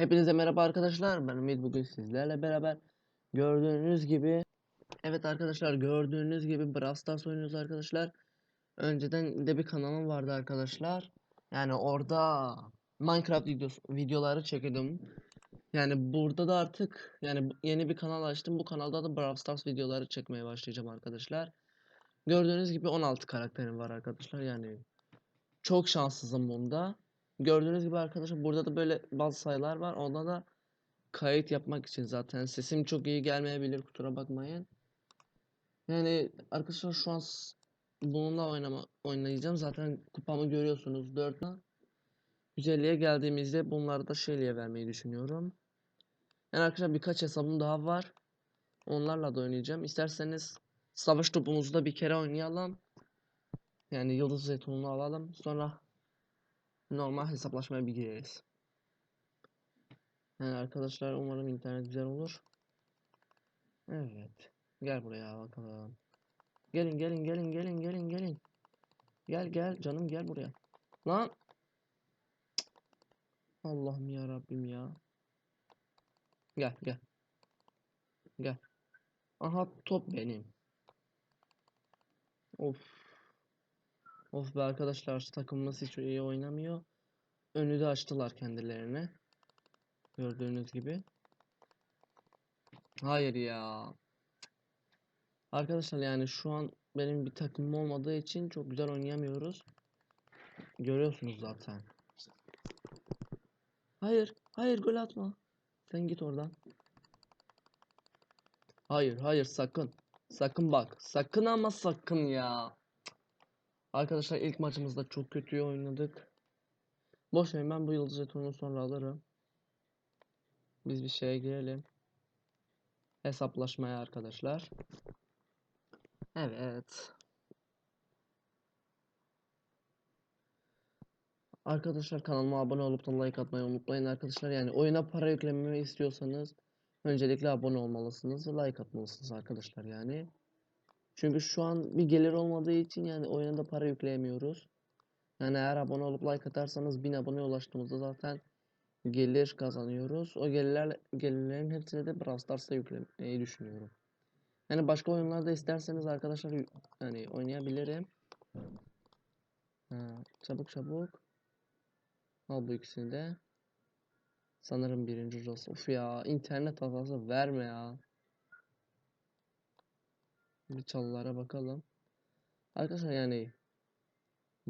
Hepinize merhaba arkadaşlar. Ben Ümit bugün sizlerle beraber gördüğünüz gibi Evet arkadaşlar gördüğünüz gibi Brawl Stars oynuyoruz arkadaşlar. Önceden de bir kanalım vardı arkadaşlar. Yani orada Minecraft videosu, videoları çekiyordum. Yani burada da artık yani yeni bir kanal açtım. Bu kanalda da Brawl Stars videoları çekmeye başlayacağım arkadaşlar. Gördüğünüz gibi 16 karakterim var arkadaşlar. Yani çok şanssızım bunda. Gördüğünüz gibi arkadaşlar burada da böyle bazı sayılar var. Onda da kayıt yapmak için zaten sesim çok iyi gelmeyebilir kusura bakmayın. Yani arkadaşlar şu an bununla oynama oynayacağım. Zaten kupamı görüyorsunuz 4 150'ye geldiğimizde bunları da şeyliğe vermeyi düşünüyorum. Yani arkadaşlar birkaç hesabım daha var. Onlarla da oynayacağım. İsterseniz savaş topumuzu da bir kere oynayalım. Yani yıldız jetonunu alalım. Sonra normal hesaplaşmaya bir gireriz. Yani arkadaşlar umarım internet güzel olur. Evet. Gel buraya bakalım. Gelin gelin gelin gelin gelin gelin. Gel gel canım gel buraya. Lan. Allah'ım ya Rabbim ya. Gel gel. Gel. Aha top benim. Of. Of be arkadaşlar takımımız hiç iyi oynamıyor. Önü de açtılar kendilerine. Gördüğünüz gibi. Hayır ya. Arkadaşlar yani şu an benim bir takımım olmadığı için çok güzel oynayamıyoruz. Görüyorsunuz zaten. Hayır, hayır gol atma. Sen git oradan. Hayır, hayır sakın. Sakın bak. Sakın ama sakın ya. Arkadaşlar ilk maçımızda çok kötü oynadık. Boş verin ben bu yıldız jetonunu sonra alırım. Biz bir şeye girelim. Hesaplaşmaya arkadaşlar. Evet. Arkadaşlar kanalıma abone olup da like atmayı unutmayın arkadaşlar. Yani oyuna para yüklememi istiyorsanız öncelikle abone olmalısınız ve like atmalısınız arkadaşlar yani. Çünkü şu an bir gelir olmadığı için yani oyuna da para yükleyemiyoruz. Yani eğer abone olup like atarsanız 1000 aboneye ulaştığımızda zaten gelir kazanıyoruz. O gelirler gelirlerin hepsini de Brawl Stars'a yüklemeyi düşünüyorum. Yani başka oyunlarda isterseniz arkadaşlar yani oynayabilirim. Ha, çabuk çabuk. Al bu ikisini de. Sanırım birinci Ross. Of ya internet hatası verme ya. Bir çalılara bakalım. Arkadaşlar yani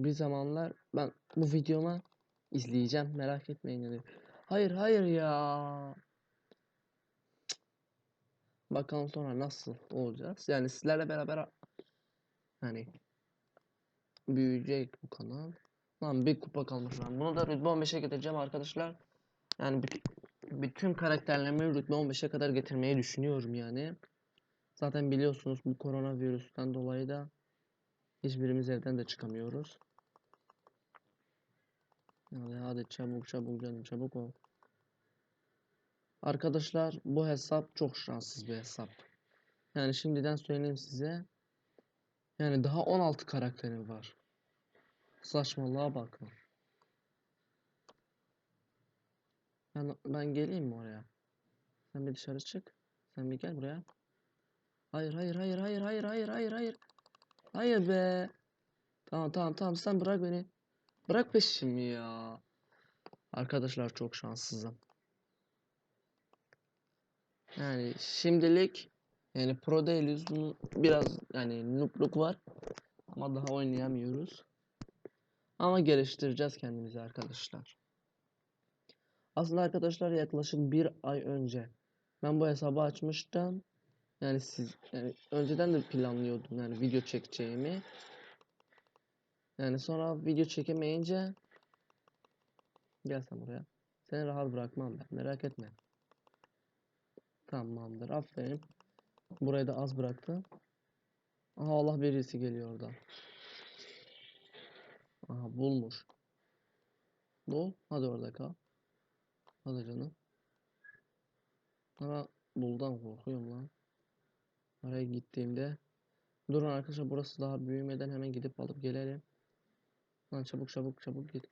bir zamanlar ben bu videoma izleyeceğim merak etmeyin yani. Hayır hayır ya. Bakalım sonra nasıl olacağız. Yani sizlerle beraber hani büyüyecek bu kanal. Lan bir kupa kalmış lan. Bunu da rütbe 15'e getireceğim arkadaşlar. Yani bütün, bütün karakterlerimi rütbe 15'e kadar getirmeyi düşünüyorum yani. Zaten biliyorsunuz bu koronavirüsten dolayı da hiçbirimiz evden de çıkamıyoruz. Hadi hadi çabuk çabuk canım çabuk ol. Arkadaşlar bu hesap çok şanssız bir hesap. Yani şimdiden söyleyeyim size. Yani daha 16 karakterim var. Saçmalığa bakın. Ben, ben geleyim mi oraya? Sen bir dışarı çık. Sen bir gel buraya. Hayır hayır hayır hayır hayır hayır hayır hayır. Hayır be. Tamam tamam tamam sen bırak beni. Bırak peşimi ya. Arkadaşlar çok şanssızım. Yani şimdilik yani pro değiliz. Biraz yani noobluk var. Ama daha oynayamıyoruz. Ama geliştireceğiz kendimizi arkadaşlar. Aslında arkadaşlar yaklaşık bir ay önce ben bu hesabı açmıştım. Yani siz yani önceden de planlıyordum yani video çekeceğimi. Yani sonra video çekemeyince gel sen buraya. Seni rahat bırakmam ben merak etme. Tamamdır aferin. Burayı da az bıraktım. Aha Allah birisi geliyor oradan. Aha bulmuş. Bul. Hadi orada kal. Hadi canım. Ama buldan korkuyorum lan. Oraya gittiğimde. Durun arkadaşlar burası daha büyümeden hemen gidip alıp gelelim. Lan çabuk çabuk çabuk git.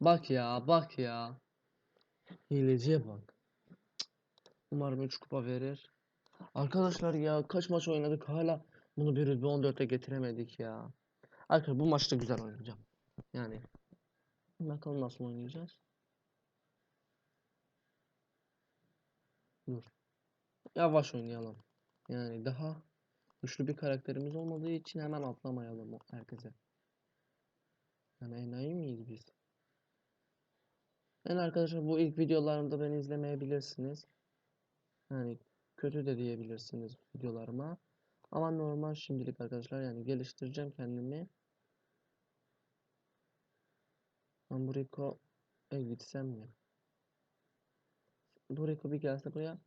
Bak ya bak ya. Hileciye bak. Umarım 3 kupa verir. Arkadaşlar ya kaç maç oynadık hala bunu bir rütbe 14'e getiremedik ya. Arkadaşlar bu maçta güzel oynayacağım. Yani bakalım nasıl oynayacağız. Dur. Yavaş oynayalım. Yani daha güçlü bir karakterimiz olmadığı için hemen atlamayalım herkese. Yani enayi miyiz biz? Yani arkadaşlar bu ilk videolarımda beni izlemeyebilirsiniz. Yani kötü de diyebilirsiniz videolarıma. Ama normal şimdilik arkadaşlar yani geliştireceğim kendimi. Ben Buriko e gitsem mi? Buriko bir gelse buraya.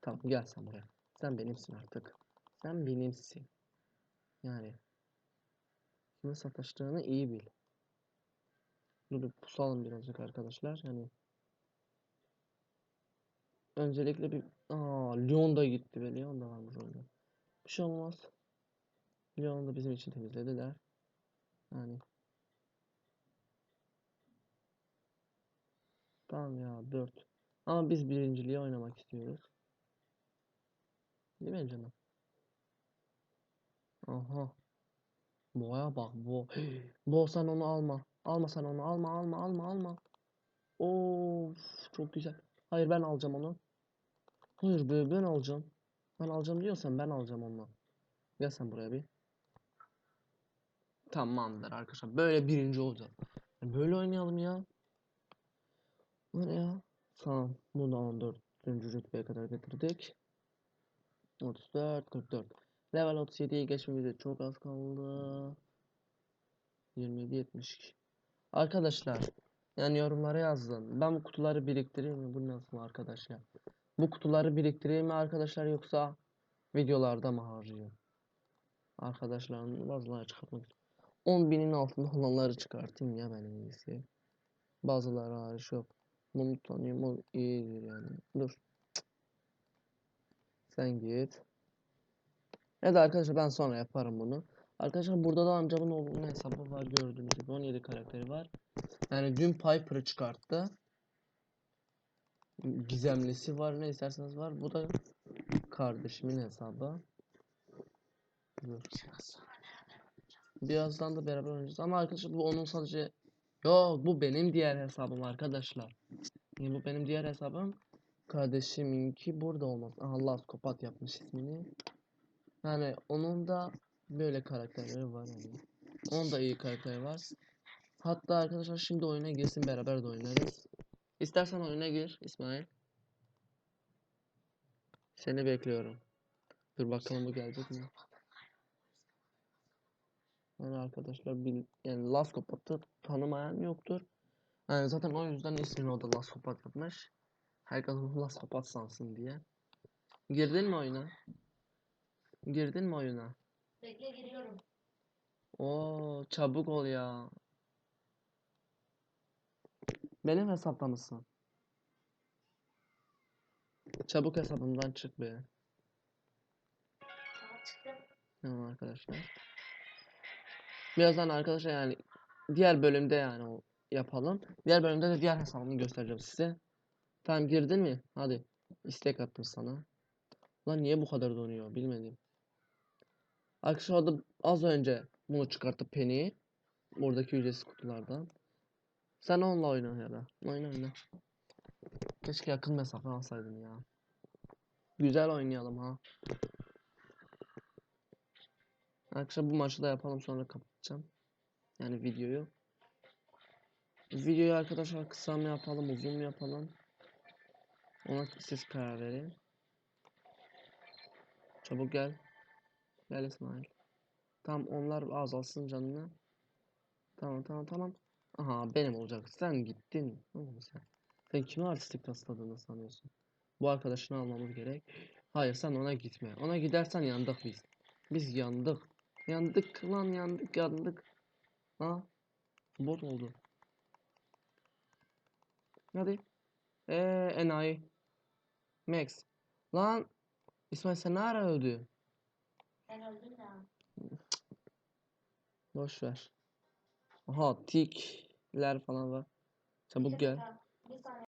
Tamam gel sen buraya. Sen benimsin artık. Sen benimsin. Yani kime sataştığını iyi bil. Dur pusalım birazcık arkadaşlar. Yani öncelikle bir aa Leon da gitti be. Leon da varmış orada. Bir şey olmaz. Leon da bizim için temizlediler. Yani tamam ya 4. Ama biz birinciliği oynamak istiyoruz. Değil mi canım? Aha. Boğaya bak bu. Bo sen onu alma. Alma sen onu alma alma alma alma. Of çok güzel. Hayır ben alacağım onu. Hayır be ben alacağım. Ben alacağım diyorsan ben alacağım onu. Gel sen buraya bir. Tamamdır arkadaşlar. Böyle birinci olacağız. Böyle oynayalım ya. Bu ne ya? Tamam. Bunu da 14. rütbeye kadar getirdik. 34, 44. Level 37'ye geçmemize çok az kaldı. 27, 72. Arkadaşlar yani yorumlara yazın. Ben bu kutuları biriktireyim mi? Bu nasıl arkadaş ya? Bu kutuları biriktireyim mi arkadaşlar yoksa videolarda mı harcayayım? Arkadaşlarım bazıları çıkartmak 10.000'in altında olanları çıkartayım ya ben en iyisi. Bazıları hariç yok. Bunu tanıyorum o iyidir yani. Dur. Sen git. Evet arkadaşlar ben sonra yaparım bunu. Arkadaşlar burada da amcamın oğlunun hesabı var gördüğünüz gibi 17 karakteri var. Yani dün Piper'ı çıkarttı. Gizemlisi var ne isterseniz var. Bu da kardeşimin hesabı. Dur. Birazdan da beraber oynayacağız ama arkadaşlar bu onun sadece Yok bu benim diğer hesabım arkadaşlar. Yani bu benim diğer hesabım. Kardeşiminki burada olmaz. Last Kopat yapmış ismini. Yani onun da böyle karakterleri var yani. Onun da iyi karakteri var. Hatta arkadaşlar şimdi oyuna girsin beraber de oynarız. İstersen oyuna gir İsmail. Seni bekliyorum. Dur bakalım bu gelecek mi? Yani arkadaşlar bil, yani Last Kopat'ı tanımayan yoktur. Yani zaten o yüzden ismini o da Last Kopat yapmış. Herkes onu Last Kopat sansın diye. Girdin mi oyuna? Girdin mi oyuna? Bekle giriyorum. Oo çabuk ol ya. Benim hesapta mısın? Çabuk hesabımdan çık be. Tamam çıktım. Tamam arkadaşlar. Birazdan arkadaşlar yani diğer bölümde yani o yapalım. Diğer bölümde de diğer hesabımı göstereceğim size. Tamam girdin mi? Hadi. İstek attım sana. Lan niye bu kadar donuyor bilmedim. Arkadaşlar orada az önce bunu çıkartıp Penny'i. Buradaki ücretsiz kutulardan. Sen onunla oyna ya da. Oyna oyna. Keşke yakın mesafe alsaydın ya. Güzel oynayalım ha. Arkadaşlar bu maçı da yapalım sonra kapatacağım. Yani videoyu. Videoyu arkadaşlar kısa mı yapalım uzun mu yapalım? Ona siz karar verin. Çabuk gel. Gel İsmail. Tamam onlar azalsın canını. Tamam tamam tamam. Aha benim olacak. Sen gittin. Sen. Sen kime artistik tasladığını sanıyorsun? Bu arkadaşını almamız gerek. Hayır sen ona gitme. Ona gidersen yandık biz. Biz yandık. Yandık lan yandık yandık. Ha? Bot oldu. Hadi. Eee enayi. Max. Lan. İsmail sen ne ara öldü? Ben öldüm ya. Boş ver. Aha tikler falan var. Çabuk gel. dakika, Bir saniye.